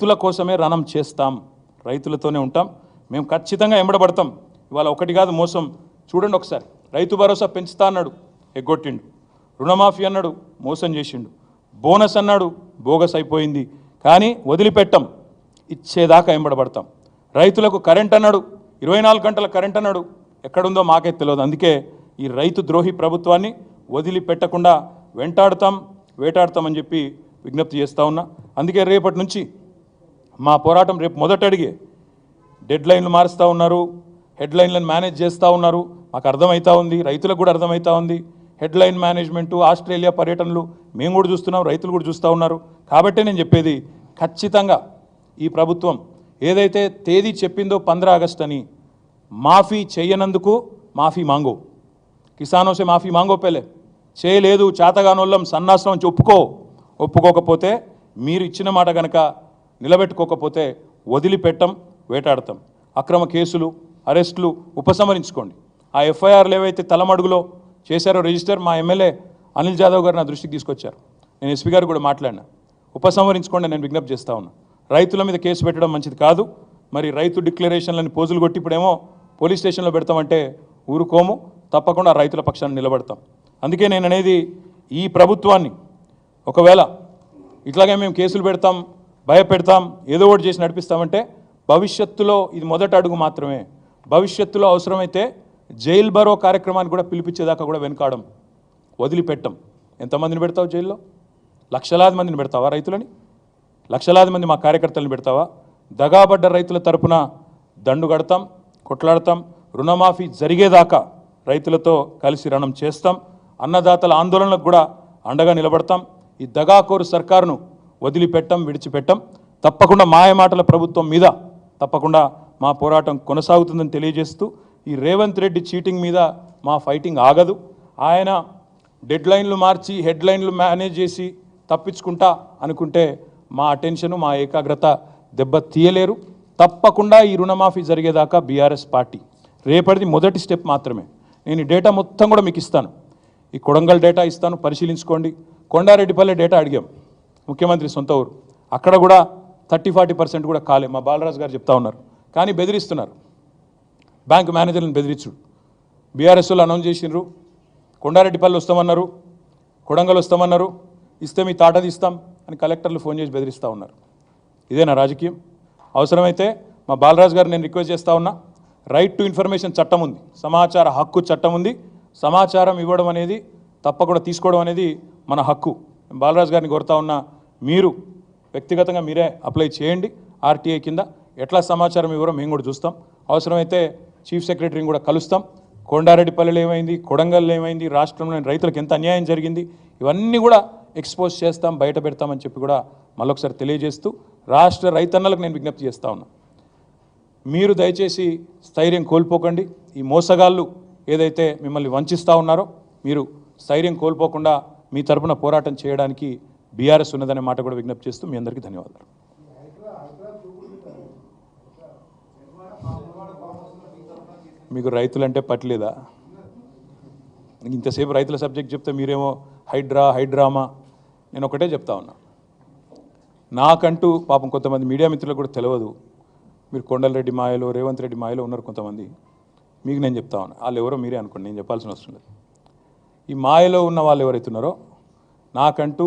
రైతుల కోసమే రణం చేస్తాం. రైతులతోనే ఉంటాం. మేము ఖచ్చితంగా ఎంబడబడతాం. ఇవాళ ఒకటి కాదు మోసం. చూడండి ఒకసారి. రైతు భరోసా పెంచుతా అన్నాడు. ఎగ్గొట్టిండు. రుణమాఫీ అన్నాడు. మోసం చేసిండు. బోనస్ అన్నాడు. బోగస్ అయిపోయింది. కానీ వదిలిపెట్టం. ఇచ్చేదాకా ఎంబడబడతాం. రైతులకు కరెంట్ అన్నాడు. ఇరవై నాలుగు గంటల కరెంట్ అన్నాడు. ఎక్కడుందో మాకే తెలియదు. అందుకే ఈ రైతు ద్రోహి ప్రభుత్వాన్ని వదిలిపెట్టకుండా వెంటాడుతాం వేటాడుతామని చెప్పి విజ్ఞప్తి చేస్తా ఉన్నా. అందుకే రేపటి నుంచి మా పోరాటం రేపు మొదట అడిగే డెడ్ లైన్లు మారుస్తూ ఉన్నారు. హెడ్ లైన్లను మేనేజ్ చేస్తూ ఉన్నారు. మాకు అర్థమవుతా ఉంది. రైతులకు కూడా అర్థమవుతా ఉంది. హెడ్ లైన్ మేనేజ్మెంటు ఆస్ట్రేలియా పర్యటనలు మేము కూడా చూస్తున్నాం రైతులు కూడా చూస్తూ ఉన్నారు. కాబట్టే నేను చెప్పేది ఖచ్చితంగా ఈ ప్రభుత్వం ఏదైతే తేదీ చెప్పిందో పంద్రా ఆగస్ట్ అని మాఫీ చేయనందుకు మాఫీ మాంగో. కిసానోసే మాఫీ మాంగో పేలే చేయలేదు చేతగానోళ్ళం సన్నాసం అని ఒప్పుకో ఒప్పుకోకపోతే మీరు ఇచ్చిన మాట కనుక నిలబెట్టుకోకపోతే వదిలిపెట్టం వేటాడతాం. అక్రమ కేసులు అరెస్టులు ఉపసంహరించుకోండి. ఆ ఎఫ్ఐఆర్లు ఏవైతే తలమడుగులో చేశారో రిజిస్టర్ మా ఎమ్మెల్యే అనిల్ జాదవ్ గారు నా దృష్టికి తీసుకొచ్చారు. నేను ఎస్పీ గారు కూడా మాట్లాడినా. ఉపసంహరించుకోండి నేను విజ్ఞప్తి చేస్తా ఉన్నా. రైతుల మీద కేసు పెట్టడం మంచిది కాదు. మరి రైతు డిక్లరేషన్లని పోజులు కొట్టి ఇప్పుడేమో పోలీస్ స్టేషన్లో పెడతామంటే ఊరుకోము. తప్పకుండా రైతుల పక్షాన్ని నిలబడతాం. అందుకే నేను అనేది ఈ ప్రభుత్వాన్ని ఒకవేళ ఇట్లాగే మేము కేసులు పెడతాం భయపెడతాం ఏదో ఒకటి చేసి నడిపిస్తామంటే భవిష్యత్తులో ఇది మొదటి అడుగు మాత్రమే. భవిష్యత్తులో అవసరమైతే జైల్ బరో కార్యక్రమాన్ని కూడా పిలిపించేదాకా కూడా వెనకాడం వదిలిపెట్టం. ఎంతమందిని పెడతావు జైల్లో? లక్షలాది మందిని పెడతావా రైతులని? లక్షలాది మంది మా కార్యకర్తలను పెడతావా? దగాబడ్డ రైతుల తరపున దండు కడతాం కొట్లాడతాం రుణమాఫీ జరిగేదాకా రైతులతో కలిసి రణం చేస్తాం అన్నదాతల ఆందోళనలకు కూడా అండగా నిలబడతాం. ఈ దగాకోరు సర్కారును వదిలిపెట్టం విడిచిపెట్టం. తప్పకుండా మాయమాటల ప్రభుత్వం మీద తప్పకుండా మా పోరాటం కొనసాగుతుందని తెలియజేస్తూ ఈ రేవంత్ రెడ్డి చీటింగ్ మీద మా ఫైటింగ్ ఆగదు. ఆయన డెడ్లైన్లు మార్చి హెడ్లైన్లు మేనేజ్ చేసి తప్పించుకుంటా అనుకుంటే మా అటెన్షను మా ఏకాగ్రత దెబ్బ తీయలేరు. తప్పకుండా ఈ రుణమాఫీ జరిగేదాకా బీఆర్ఎస్ పార్టీ. రేపటిది మొదటి స్టెప్ మాత్రమే. నేను ఈ డేటా మొత్తం కూడా మీకు ఇస్తాను. ఈ కొడంగల్ డేటా ఇస్తాను పరిశీలించుకోండి. కొండారెడ్డిపల్లె డేటా అడిగాం. ముఖ్యమంత్రి సొంత ఊరు. అక్కడ కూడా థర్టీ ఫార్టీ పర్సెంట్ కూడా కాలే మా బాలరాజు గారు చెప్తా ఉన్నారు. కానీ బెదిరిస్తున్నారు. బ్యాంక్ మేనేజర్లను బెదిరించుడు. బీఆర్ఎస్లో అనౌన్స్ చేసిండ్రు. కొండారెడ్డిపల్లి వస్తామన్నారు. కొడంగల్ వస్తామన్నారు. ఇస్తే మీ తాట తీస్తాం అని కలెక్టర్లు ఫోన్ చేసి బెదిరిస్తూ ఉన్నారు. ఇదేనా రాజకీయం? అవసరమైతే మా బాలరాజు గారు నేను రిక్వెస్ట్ చేస్తూ ఉన్నా. రైట్ టు ఇన్ఫర్మేషన్ చట్టం ఉంది. సమాచార హక్కు చట్టం ఉంది. సమాచారం ఇవ్వడం అనేది తప్పకుండా తీసుకోవడం అనేది మన హక్కు. బాలరాజు గారిని కోరుతా ఉన్నా. మీరు వ్యక్తిగతంగా మీరే అప్లై చేయండి. ఆర్టీఐ కింద ఎట్లా సమాచారం ఇవ్వరో మేము కూడా చూస్తాం. అవసరమైతే చీఫ్ సెక్రటరీని కూడా కలుస్తాం. కొండారెడ్డిపల్లిలో ఏమైంది? కొడంగల్లో ఏమైంది? రాష్ట్రంలోని రైతులకు ఎంత అన్యాయం జరిగింది? ఇవన్నీ కూడా ఎక్స్పోజ్ చేస్తాం బయట పెడతామని చెప్పి కూడా మళ్ళొకసారి తెలియజేస్తూ రాష్ట్ర రైతన్నలకు నేను విజ్ఞప్తి చేస్తా ఉన్నా. మీరు దయచేసి స్థైర్యం కోల్పోకండి. ఈ మోసగాళ్ళు ఏదైతే మిమ్మల్ని వంచిస్తూ ఉన్నారో మీరు స్థైర్యం కోల్పోకుండా మీ తరపున పోరాటం చేయడానికి బీఆర్ఎస్ ఉన్నదనే మాట కూడా విజ్ఞప్తి చేస్తూ మీ అందరికీ ధన్యవాదాలు. మీకు రైతులంటే పట్టలేదా? ఇంతసేపు రైతుల సబ్జెక్ట్ చెప్తే మీరేమో హైడ్రా హైడ్రామా నేను ఒకటే చెప్తా ఉన్నా. నాకంటూ పాపం కొంతమంది మీడియా మిత్రులకు కూడా తెలియదు మీరు కొండలరెడ్డి మాయలో రేవంత్ రెడ్డి మాయలో ఉన్నారు కొంతమంది. మీకు నేను చెప్తా ఉన్నా. వాళ్ళు ఎవరో మీరే అనుకోండి నేను చెప్పాల్సిన అవసరం లేదు. ఈ మాయలో ఉన్న వాళ్ళు ఎవరైతే ఉన్నారో నాకంటూ